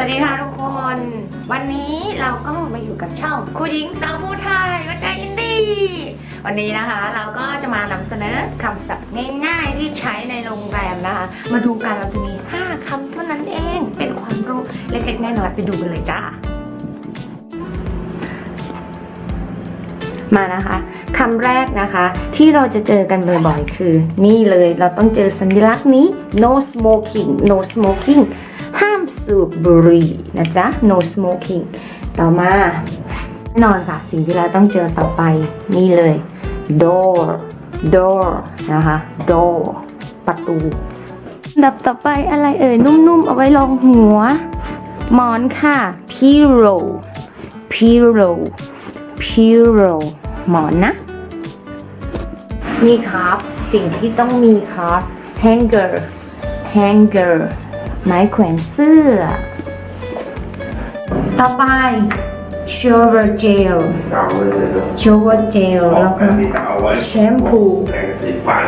สวัสดีค่ะทุกคน วันนี้เราก็มาอยู่กับช่องครูหญิงสาวผู้ไทยวัจอินดี้วันนี้นะคะเราก็จะมานำเสนอคำศัพท์ง่ายๆที่ใช้ในโรงแรมนะคะ มาดูกันเราจะมี 5คำเท่านั้นเองเป็นความรู้เล็กๆน้อยๆไปดูกันเลยจ้ามานะคะคำแรกนะคะที่เราจะเจอกันบ่อยๆคือ นี่เลยเราต้องเจอสัญลักษณ์นี้ no smoking no smoking สูบบุหรี่นะจ๊ะ no smoking ต่อมาแน่นอนค่ะ สิ่งที่เราต้องเจอต่อไปนี่เลย door door นะคะ door ประตูดับต่อไปอะไรเอ่ย นุ่มๆ เอาไว้รองหัว หมอนค่ะ pillow pillow pillow หมอนนะ นี่ครับ สิ่งที่ต้องมีครับ hanger hanger ไม้แขวนเสื้อ ต่อไป shower gel เก่าเลยเลย shower gel ออแล้วกแบก็บที่จะเอาไว้แชมพู แปรงสีฟัน